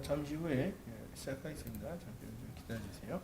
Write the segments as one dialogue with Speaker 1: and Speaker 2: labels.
Speaker 1: 자, 잠시 후에 예, 시작하겠습니다. 잠시 좀 기다려주세요.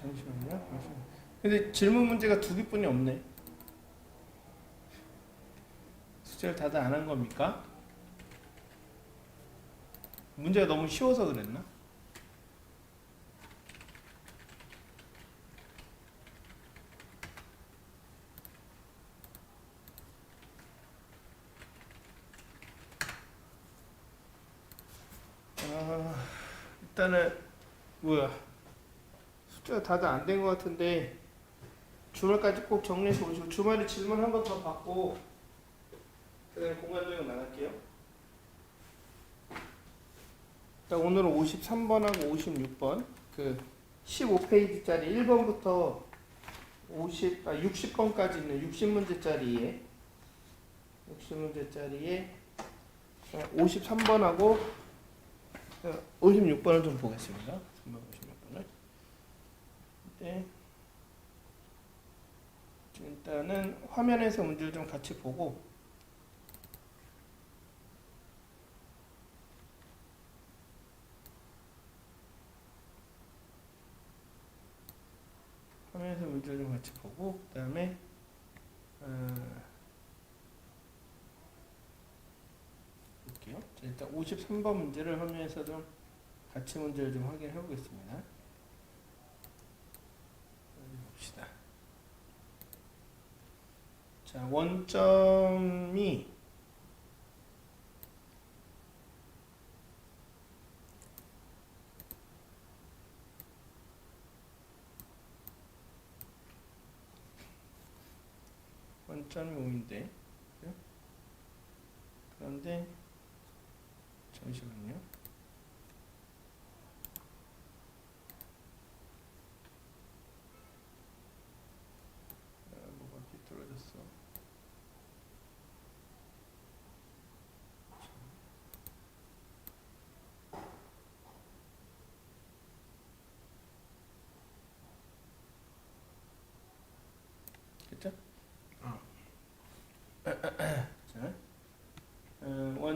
Speaker 1: 잠시만요. 근데 질문 문제가 두 개뿐이 없네. 숙제를 다들 안 한 겁니까? 문제가 너무 쉬워서 그랬나? 아, 일단은 뭐야? 숙제가 다들 안 된 것 같은데 주말까지 꼭 정리해서 오시고 주말에 질문 한 번 더 받고 그다음에 공간 조정 나갈게요. 일단 오늘은 53번하고 56번 그 15페이지짜리 1번부터 50, 아 60번까지 있는 60문제짜리에 60문제짜리에 53번하고 56번을 좀 보겠습니다. 3번 56번을. 네. 일단은 화면에서 문제를 좀 같이 보고 화면에서 문제를 좀 같이 보고 그 다음에 어, 볼게요. 자, 일단 53번 문제를 화면에서 좀 같이 문제를 좀 확인해 보겠습니다. 어디 봅시다. 자, 원점이 원점이 5인데 그런데 잠시만요.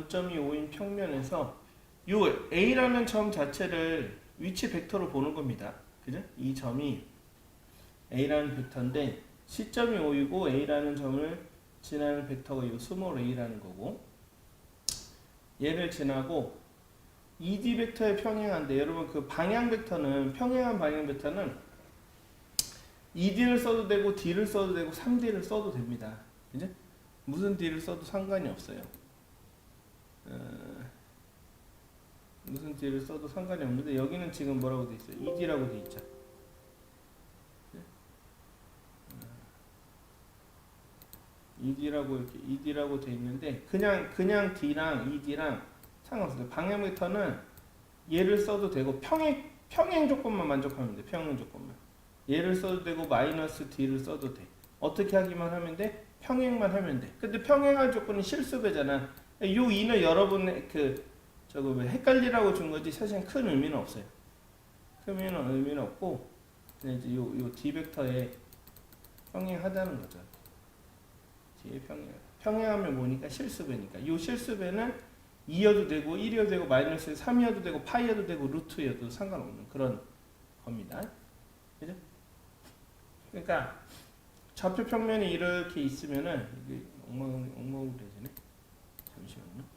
Speaker 1: 5점이 5인 평면에서 이 A라는 점 자체를 위치 벡터로 보는 겁니다. 그죠? 이 점이 A라는 벡터인데 시점이 5이고 A라는 점을 지나는 벡터가 이 스몰 A라는 거고 얘를 지나고 ED 벡터에 평행한데 여러분 그 방향 벡터는 평행한 방향 벡터는 ED를 써도 되고 D를 써도 되고 3D를 써도 됩니다. 이제 무슨 D를 써도 상관이 없어요. 무슨 D를 써도 상관이 없는데 여기는 지금 뭐라고 돼 있어요? ED라고 돼 있죠. ED라고 이렇게 ED라고 돼 있는데 그냥 그냥 D랑 ED랑 상관없어요. 방향 벡터는 얘를 써도 되고 평행 평행 조건만 만족하면 돼. 평행 조건만. 얘를 써도 되고 마이너스 D를 써도 돼. 어떻게 하기만 하면 돼? 평행만 하면 돼. 근데 평행할 조건은 실수배잖아. 요 2는 여러분의 그 저거 왜 헷갈리라고 준 거지 사실 큰 의미는 없어요. 큰 의미는 의미는 없고 그냥 이제 요, 요 D 벡터에 평행하다는 거죠. 뒤에 평행. 평행하면 뭐니까 실수배니까. 요 실수배는 2여도 되고 1이어도 되고 마이너스 3이어도 되고 파이어도 되고 루트여도 상관없는 그런 겁니다. 그죠? 그러니까 좌표 평면이 이렇게 있으면은 이게 엉망 엉망되지네. 잠시만요.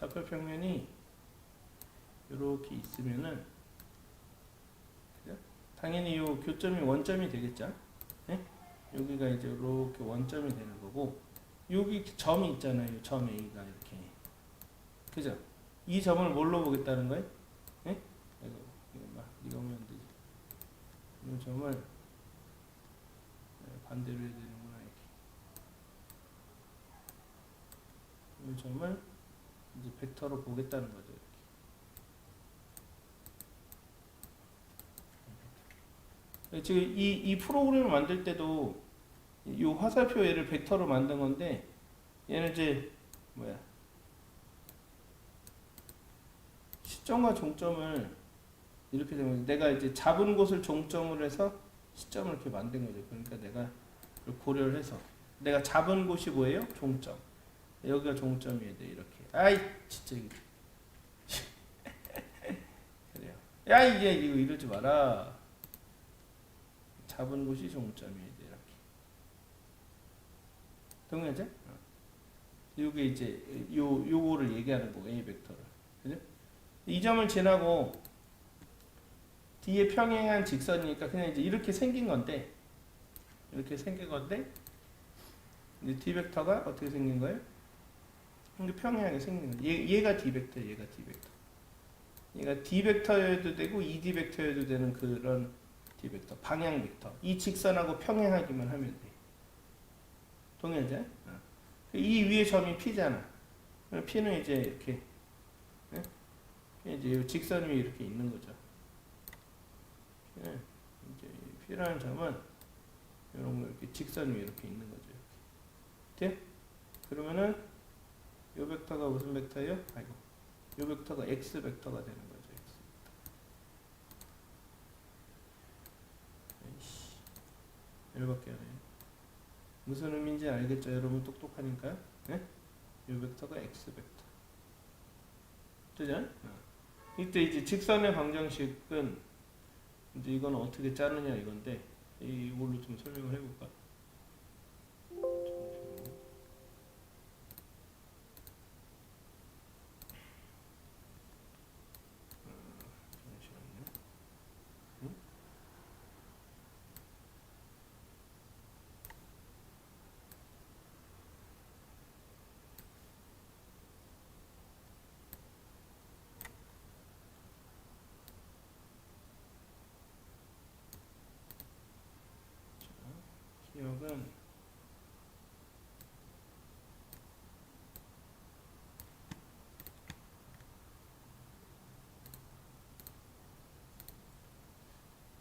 Speaker 1: 좌표 평면이 이렇게 있으면은? 당연히 요 교점이 원점이 되겠죠. 예? 여기가 이제 이렇게 원점이 되는 거고 여기 점이 있잖아요. 점 A가 이렇게 그죠? 이 점을 뭘로 보겠다는 거예요? 예? 이거 오면 안 되지. 이 점을 네, 반대로 해야 되는구나 이렇게. 이 점을 이제 벡터로 보겠다는 거죠. 이렇게. 지금 이, 이 프로그램을 만들 때도 이 화살표 얘를 벡터로 만든 건데 얘는 이제 뭐야 시점과 종점을 이렇게 되면 내가 이제 잡은 곳을 종점으로 해서 시점을 이렇게 만든 거죠. 그러니까 내가 고려를 해서 내가 잡은 곳이 뭐예요? 종점. 여기가 종점이어야 돼 이렇게. 아이 진짜 이거. 그래요. 야 이게 이거 이러지 마라. 잡은 곳이 종점이어야 돼 이렇게. 동의하죠? 어. 요게 이제 요 요거를 얘기하는 거 A 벡터를. 그죠? 이 점을 지나고 뒤에 평행한 직선이니까 그냥 이제 이렇게 생긴 건데 이렇게 생긴 건데 이제 D 벡터가 어떻게 생긴 거예요? 이게 평행하게 거예요. 얘, 얘가 D 벡터, 얘가 D 벡터. 얘가 D 벡터여도 되고 ED 벡터여도 되는 그런 D 벡터, 방향 벡터. 이 직선하고 평행하기만 하면 돼. 동의하죠? 어. 이 위에 점이 P잖아. P는 이제 이렇게 예? 이제 이 직선 위에 이렇게 있는 거죠. 예, 이제 P라는 점은 이런 거 이렇게 직선 위에 이렇게 있는 거죠. 이렇게. 돼? 그러면은 요 벡터가 무슨 벡터예요? 아이고. 요 벡터가 x 벡터가 되는 거죠. x. 에이씨. 열받게 하네. 무슨 의미인지 알겠죠? 여러분 똑똑하니까. 예? 요 벡터가 x 벡터. 되죠? 어. 이때 이제 직선의 방정식은 이제 이건 어떻게 짜느냐 이건데 이걸로 좀 설명을 해볼까? 잠시만요. 어, 잠시만요. 응? 기억은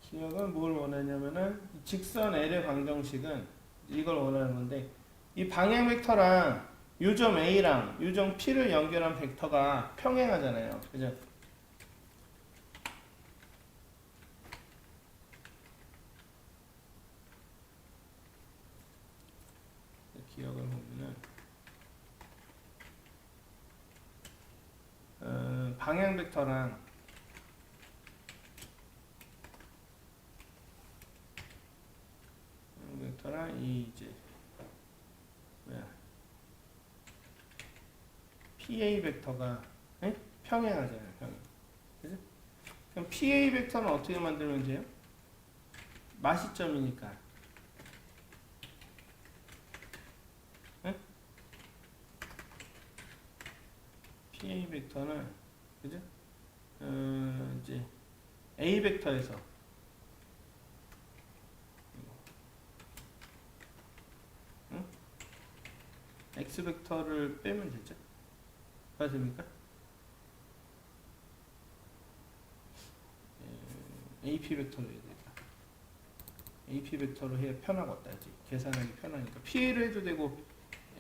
Speaker 1: 기억은 뭘 원하냐면은 이 직선 L의 방정식은 이걸 원하는 건데 이 방향 벡터랑 요점 A랑 요점 P를 연결한 벡터가 평행하잖아요. 그죠? 기억을 보면은 어, 방향 벡터랑 벡터랑 이 이제 뭐야 PA 벡터가 에? 평행하잖아요. 평행. 그죠? 그럼 PA 벡터는 어떻게 만들면 돼요? 마시점이니까 벡터는 그죠? 어, 이제 A 벡터에서 응? X 벡터를 빼면 되죠? 맞습니까? 에, AP 벡터로 해야 되겠다. AP 벡터로 해야 편하겠다. 이제 계산하기 편하니까 PA로 해도 되고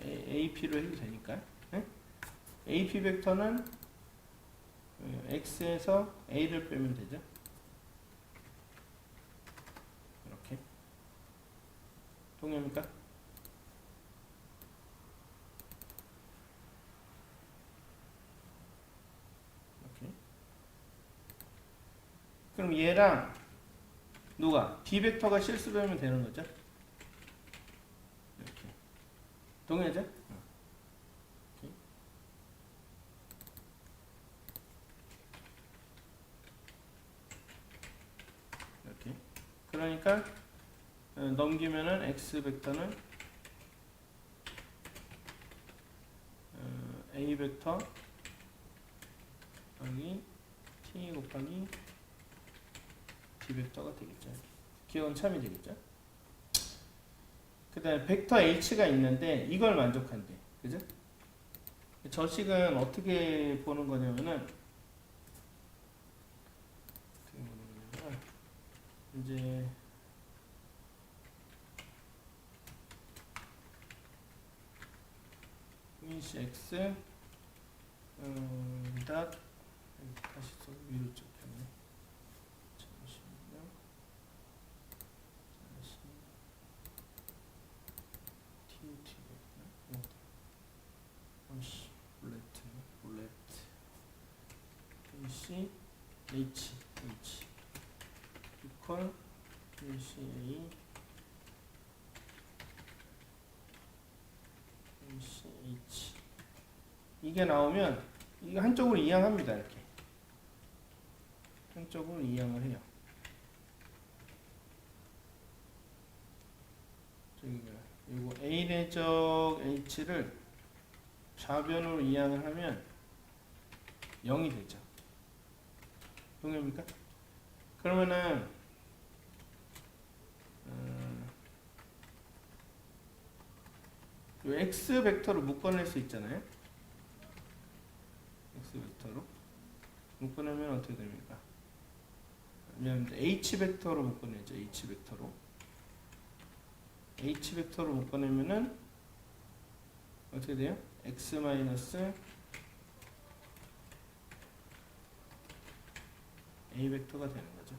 Speaker 1: AP로 해도 되니까. AP 벡터는 x에서 a를 빼면 되죠. 이렇게 동의합니까? 이렇게 그럼 얘랑 누가 b 벡터가 실수되면 되는 거죠? 이렇게 동의하죠? 어. 이렇게. 이렇게 그러니까 어, 넘기면은 x 벡터는 어, a 벡터 곱하기 t 곱하기 d 벡터가 되겠죠. 기억은 참이 되겠죠. 그 다음에 벡터 h가 있는데 이걸 만족한대. 그죠? 저식은 어떻게 보는 거냐면은 어떻게 보는 거냐면 이제 인시 x 음, 닷 다시 써 위로 쫓겼네. 잠시만요. 다시 TUT였나? 어씨 룰레트 룰레트 AC H H 이퀄 AC A AC H 이게 나오면 이거 한쪽으로 이양합니다 이렇게. 한쪽으로 이양을 해요. 저기가 이거 A 내적 H를 좌변으로 이양을 하면 0이 되죠. 동의합니까? 그러면은 요 X 벡터로 묶어낼 수 있잖아요 X 벡터로 묶어내면 어떻게 됩니까? 왜냐면 H 벡터로 묶어내죠. H 벡터로. H 벡터로 묶어내면은 어떻게 돼요? X 마이너스 A 벡터가 되는 거죠.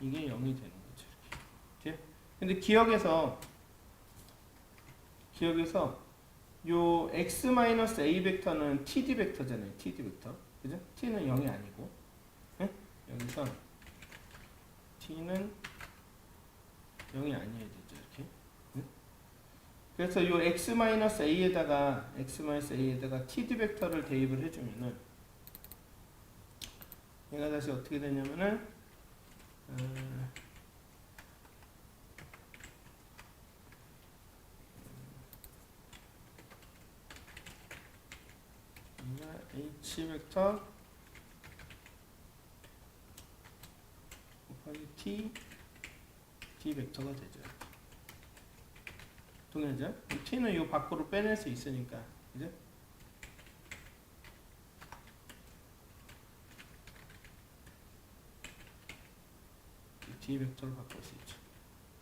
Speaker 1: 이게 0이 되는 거죠. 이렇게. 근데 기억에서 기억에서 요 x 마이너스 a 벡터는 td 벡터잖아요. td 벡터. 그죠? t는 0이 아니고. 예? 여기서 t는 0이 아니어야 되죠. 이렇게. 예? 그래서 요 x 마이너스 a에다가 x 마이너스 a에다가 td 벡터를 대입을 해 주면은 얘가 다시 어떻게 되냐면은 어, 얘가 h 벡터 곱하기 t t 벡터가 되죠. 동의하죠? t는 이 밖으로 빼낼 수 있으니까, 그죠? 이 t 벡터를 바꿀 수 있죠.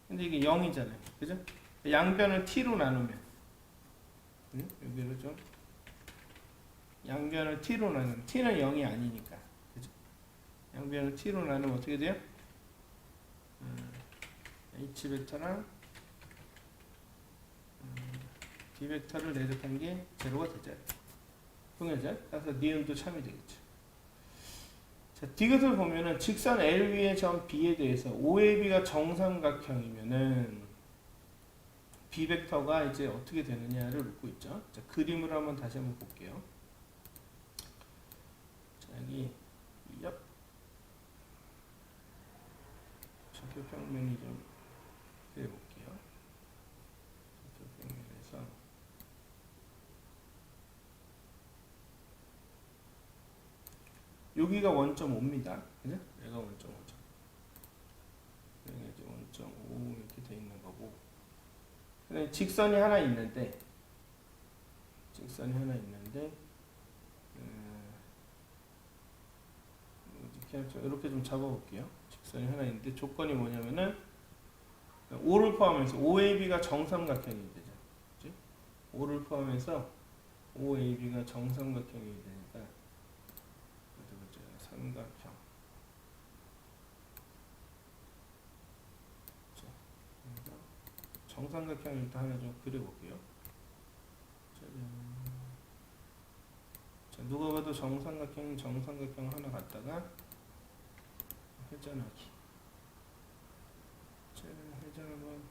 Speaker 1: 근데 이게 0이잖아요, 그죠? 양변을 t로 나누면, 응? 여기를 좀 양변을 t로 나누면 t는 0이 아니니까 그죠? 양변을 t로 나누면 어떻게 돼요? 음, h 벡터랑 음, d 벡터를 내접한 게 제로가 되죠. 동일하죠? 그래서 니은도 참이 되겠죠. 자, 디귿을 보면은 직선 L 위의 점 B에 대해서 OAB가 정삼각형이면은 B 벡터가 이제 어떻게 되느냐를 묻고 있죠. 자, 그림으로 한번 다시 한번 볼게요. 자, 여기 옆 좌표 평면이 좀 그려볼게요. 좌표 평면에서 여기가 원점 5입니다. 그죠? 얘가 원점 5죠. 여기가 이제 원점 5 이렇게 돼 있는 거고. 직선이 하나 있는데 직선이 하나 있는데 음, 이렇게 좀- 잡아볼게요. 직선이 하나 있는데 조건이 뭐냐면은 5를 포함해서 OAB가 정삼각형이 되죠. 그치? 5를 포함해서 OAB가 정삼각형이 되니까 보자. 삼각형. 자, 그래서 정삼각형 일단 하나 좀 그려볼게요. 자, 누가 봐도 정삼각형 정삼각형 하나 갖다가 회전하기. 자, 회전 한번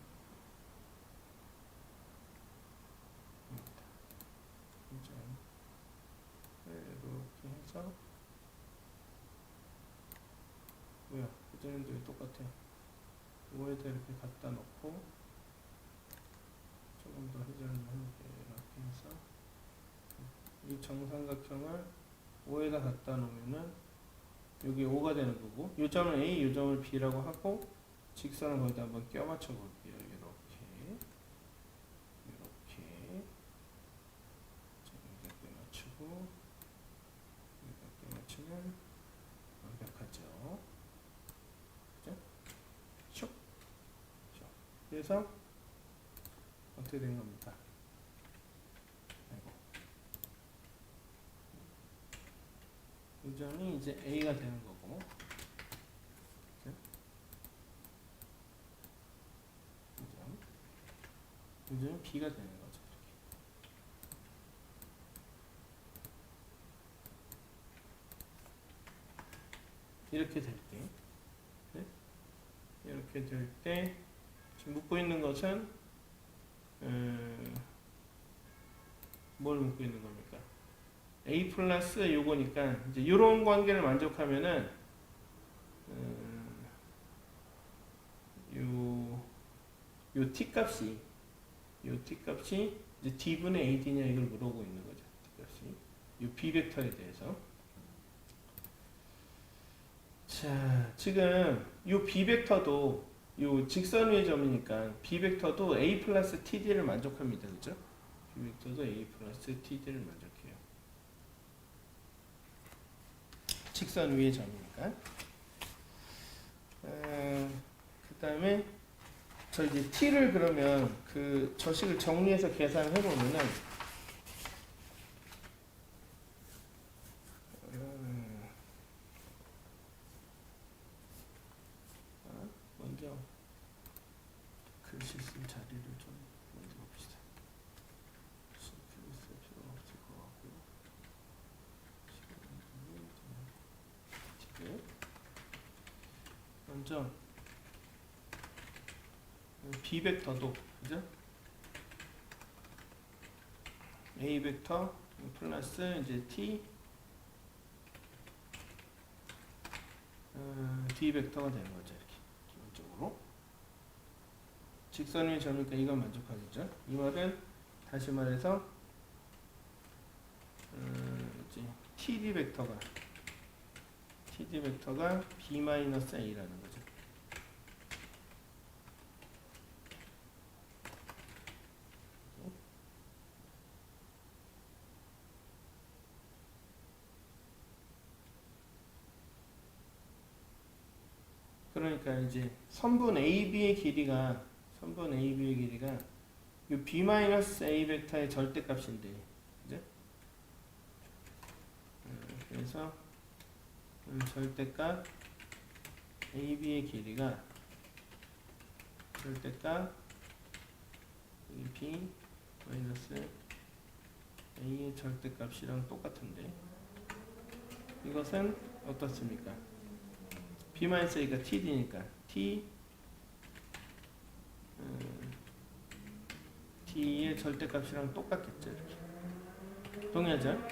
Speaker 1: 회전. 이렇게 해서 뭐야 회전인도 왜 똑같아. 5에다 이렇게 갖다 놓고 조금 더 회전을 해볼게 이렇게 해서. 이 정삼각형을 5에다 갖다 놓으면은 여기 5가 되는 거고 요 점을 A, 요 점을 B라고 하고 직선을 거기다 한번 껴 맞춰 볼게요 이렇게 이렇게 자, 여기다 껴 맞추고 여기다 껴 맞추면 완벽하죠 그죠? 슉 슉. 그래서 어떻게 된 겁니까? 아이고. 이 점이 이제 A가 되는 거고 그죠? 이 점. 이 점이 B가 되는 거죠 이렇게 이렇게 될 때, 네? 이렇게 될 때, 지금 묻고 있는 것은, 음, 뭘 묻고 있는 겁니까? A 플러스 요거니까, 이제 요런 관계를 만족하면은, 음, 요, 요 t 값이, 요 t 값이 이제 d분의 ad냐 이걸 물어보고 있는 거죠. t 값이. 요 b 벡터에 대해서. 자, 지금 요 b 벡터도 요 직선 위의 점이니까 b 벡터도 a 플러스 td를 만족합니다. 그죠? b 벡터도 a 플러스 td를 만족해요. 직선 위의 점이니까. 그 다음에 저 이제 t를 그러면 그 저식을 정리해서 계산을 해보면은 음, 아, 먼저 글씨 쓸 자리를 좀 먼저 봅시다. 글씨 쓸 필요가 없을 것 같고요. 지금 먼저 B 벡터도 그죠? 벡터 플러스 이제 T 어, D 벡터가 되는 거죠 이렇게 기본적으로 직선 위의 점이니까 이건 만족하겠죠? 이 말은 다시 말해서 어, 이제 TD 벡터가 TD 벡터가 B-A라는 거죠. 그러니까 이제 선분 AB의 길이가 선분 AB의 길이가 이 B-A 벡터의 절대값인데 그죠? 음, 그래서 음, 절대값 AB의 길이가 절대값 이 B 마이너스 A의 절대값이랑 똑같은데 이것은 어떻습니까? B 마이너스 A가 TD니까 T 음, T의 절대값이랑 똑같겠죠 이렇게 동의하죠?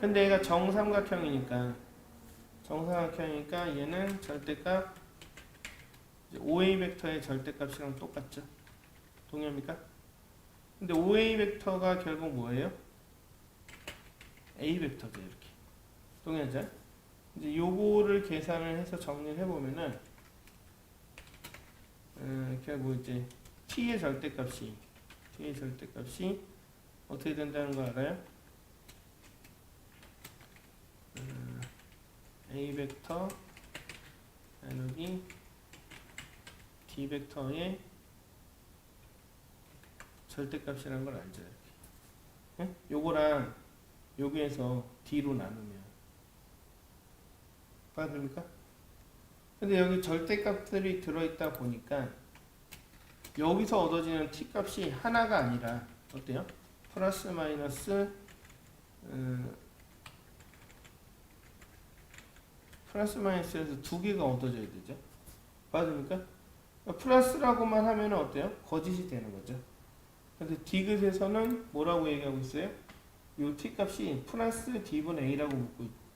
Speaker 1: 근데 얘가 정삼각형이니까 정삼각형이니까 얘는 절대값 OA 벡터의 절대값이랑 똑같죠. 동의합니까? 근데 OA 벡터가 결국 뭐예요? A 벡터죠 이렇게. 동의하죠? 이제 요거를 계산을 해서 정리를 해보면은 음, 결국 이제 t의 절대값이 t의 절대값이 어떻게 된다는 거 알아요? 음, A 벡터 나누기 D 벡터의 절대값이라는 걸 알죠. 이렇게. 예? 요거랑 여기에서 D로 나누면 받습니까? 근데 여기 절대값들이 들어있다 보니까 여기서 얻어지는 T 값이 하나가 아니라 어때요? 플러스 마이너스 음, 플러스 마이너스에서 두 개가 얻어져야 되죠. 맞습니까? 플러스라고만 하면 어때요? 거짓이 되는 거죠. 근데 디귿에서는 뭐라고 얘기하고 있어요? 요 t 값이 플러스 d분의 a라고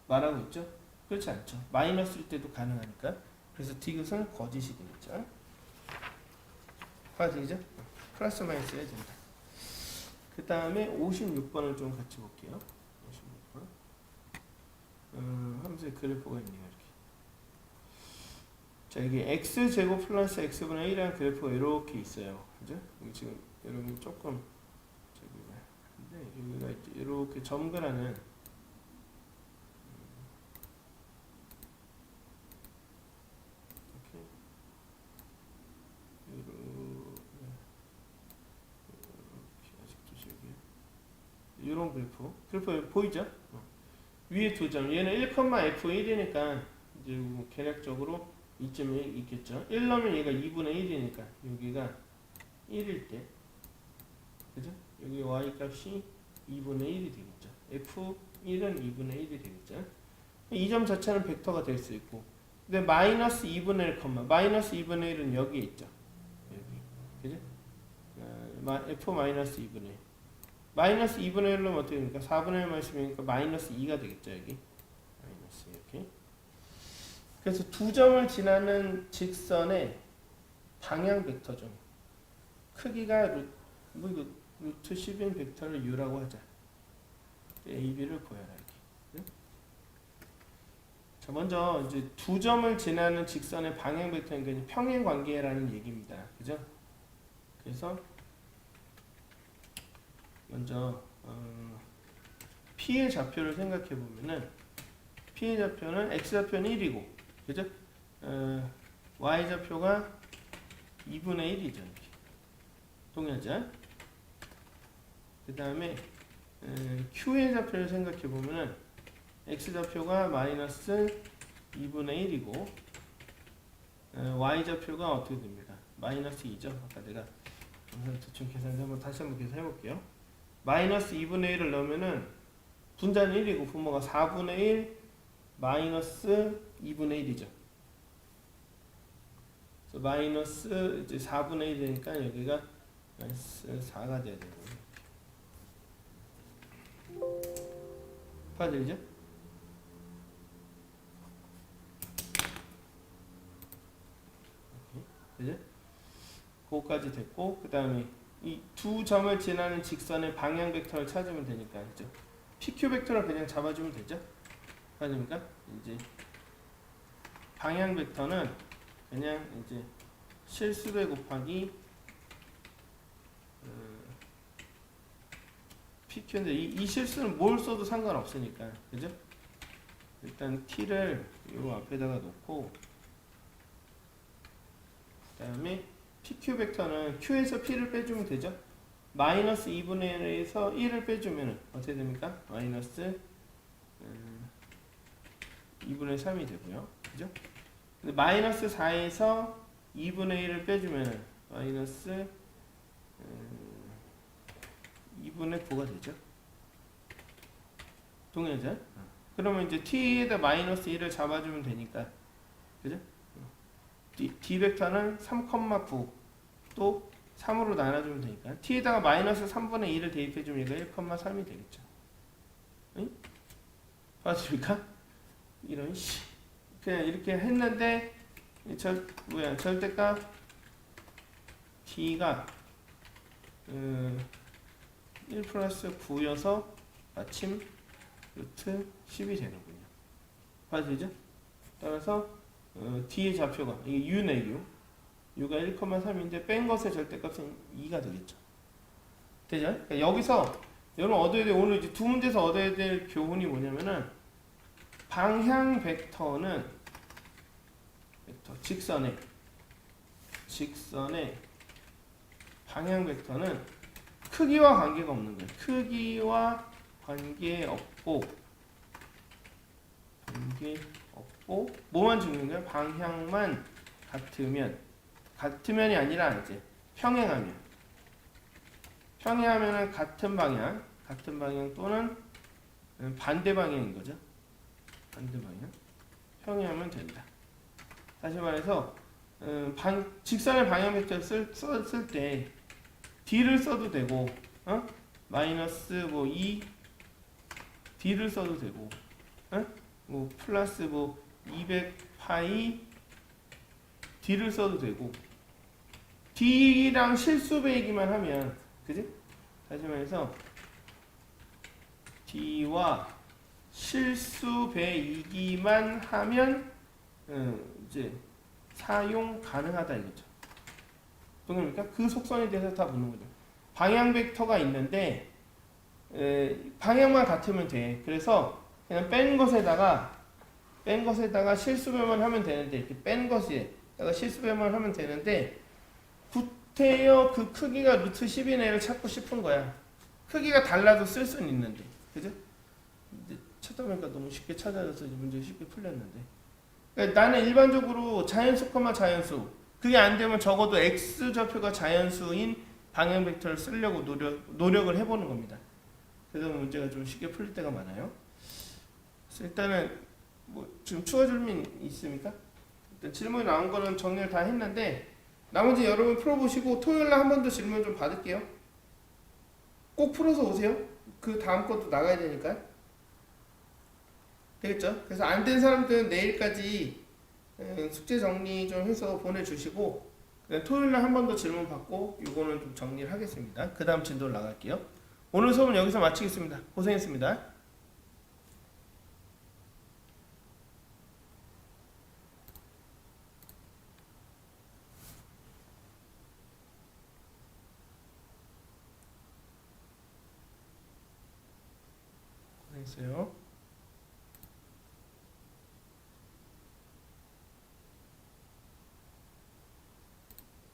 Speaker 1: 말하고 있죠. 그렇지 않죠. 마이너스일 때도 가능하니까. 그래서 디귿은 거짓이 되겠죠. 맞으죠? 플러스 마이너스 해야 된다. 그 다음에 56번을 좀 같이 볼게요. 56번. 음, 함수의 그래프가 있네요. 이렇게. 자, 이게 x 제곱 플러스 x분의 1이라는 그래프가 이렇게 있어요. 그죠? 여기 지금 여러분 조금 저기 근데 여기가 이렇게 점근하는 이렇게 이렇게 이렇게 아직도 저기 이런 그래프. 그래프 보이죠? 어. 위에 두 점. 얘는 1,f1이니까 이제 뭐 계략적으로 이점이 있겠죠. 1 넣으면 얘가 2분의 1이니까 여기가 1일 때. 그죠? 여기 y 값이 2분의 1이 되겠죠. f1은 2분의 1이 되겠죠. 이 점 자체는 벡터가 될 수 있고. 근데 마이너스 2분의 1, 컴마. 마이너스 2분의 1은 여기에 있죠. 여기. 그죠? 어, 마- f 마이너스 2분의 1 마이너스 2분의 1로 어떻게 됩니까? 4분의 1 마이너스니까 마이너스 2가 되겠죠 여기 마이너스 이렇게 그래서 두 점을 지나는 직선의 방향 벡터죠 크기가 루, 뭐 이거 루트 10인 벡터를 u라고 하자 a, b를 보여라 이렇게 응? 자 먼저 이제 두 점을 지나는 직선의 방향 벡터는 평행 관계라는 얘기입니다 그죠? 그래서 먼저 어, P의 좌표를 생각해 보면은 P의 좌표는 X 좌표는 1이고, 그죠? 어, Y 좌표가 2분의 1이죠. 이렇게. 동의하자. 그 다음에 Q의 좌표를 생각해 보면은 X 좌표가 마이너스 2분의 1이고, Y 좌표가 어떻게 됩니까? 마이너스 2죠. 아까 내가 대충 계산해서 다시 한번 계산해 볼게요. 마이너스 2분의 1을 넣으면은 분자는 1이고 분모가 4분의 1 마이너스 2분의 1이죠. 그래서 마이너스 이제 4분의 1이니까 여기가 마이너스 4가 돼야 거예요. 파들죠? 그죠? 그거까지 됐고 그 다음에 이 두 점을 지나는 직선의 방향 벡터를 찾으면 되니까 그죠? PQ 벡터를 그냥 잡아주면 되죠? 맞습니까? 이제 방향 벡터는 그냥 이제 실수배 곱하기 어, PQ인데 이, 이 실수는 뭘 써도 상관없으니까 그죠? 일단 T를 요 앞에다가 놓고 그 다음에 PQ 벡터는 Q에서 P를 빼주면 되죠? 마이너스 2분의 1에서 1을 빼주면 어떻게 됩니까? 마이너스 음, 2분의 3이 되고요. 그죠? 근데 마이너스 4에서 2분의 1을 빼주면 마이너스 음, 2분의 9가 되죠. 동의하죠? 그러면 이제 t에다 마이너스 1을 잡아주면 되니까 그죠? D, D 벡터는 3,9 또 3으로 나눠주면 되니까 t에다가 마이너스 3분의 2를 대입해주면 얘가 1,3이 되겠죠. 응? 맞습니까? 이런 씨 그냥 이렇게 했는데 이절 뭐야 절대값 t가 음, 1 플러스 9여서 마침 루트 10이 되는군요. 맞으죠? 따라서 어, D의 좌표가 이게 U네 U U가 1,3인데 뺀 것의 절대값은 2가 되겠죠. 되죠? 그러니까 여기서 여러분 얻어야 될 오늘 이제 두 문제에서 얻어야 될 교훈이 뭐냐면은 방향 벡터는 벡터 직선의 직선의 방향 벡터는 크기와 관계가 없는 거예요. 크기와 관계 없고 관계 없고 뭐만 중요한 거야? 방향만 같으면 같으면이 아니라 이제 평행하면 평행하면은 같은 방향 같은 방향 또는 반대 방향인 거죠. 반대 방향 평행하면 된다. 다시 말해서 어, 방, 직선의 방향 벡터 쓸때 d를 써도 되고 어? 마이너스 뭐 2 d를 써도 되고 어? 뭐 플러스 뭐 200파이 d를 써도 되고 d랑 실수 배이기만 하면 그지? 다시 말해서 d와 실수 배이기만 하면 음, 이제 사용 가능하다 이거죠. 동일입니까? 그 속성에 대해서 다 묻는 거죠. 방향 벡터가 있는데 에, 방향만 같으면 돼. 그래서 그냥 뺀 것에다가 뺀 것에다가 실수배만 하면 되는데 이렇게 뺀 것에다가 실수배만 하면 되는데 구태여 그 크기가 루트 10이네를 찾고 싶은 거야. 크기가 달라도 쓸 수는 있는데, 그죠? 이제 찾다 보니까 너무 쉽게 찾아져서 문제 쉽게 풀렸는데. 그러니까 나는 일반적으로 자연수, 자연수. 그게 안 되면 적어도 x 좌표가 자연수인 방향 벡터를 쓰려고 노력 노력을 해보는 겁니다. 그래서 문제가 좀 쉽게 풀릴 때가 많아요. 그래서 일단은 뭐 지금 추가 질문 있습니까? 일단 질문이 나온 거는 정리를 다 했는데 나머지 여러분 풀어보시고 토요일 날 한 번 더 질문 좀 받을게요. 꼭 풀어서 오세요. 그 다음 것도 나가야 되니까. 되겠죠? 그래서 안 된 사람들은 내일까지 음, 숙제 정리 좀 해서 보내주시고 토요일 날 한 번 더 질문 받고 이거는 좀 정리를 하겠습니다. 그 다음 진도를 나갈게요. 오늘 수업은 여기서 마치겠습니다. 고생했습니다. 고생했어요.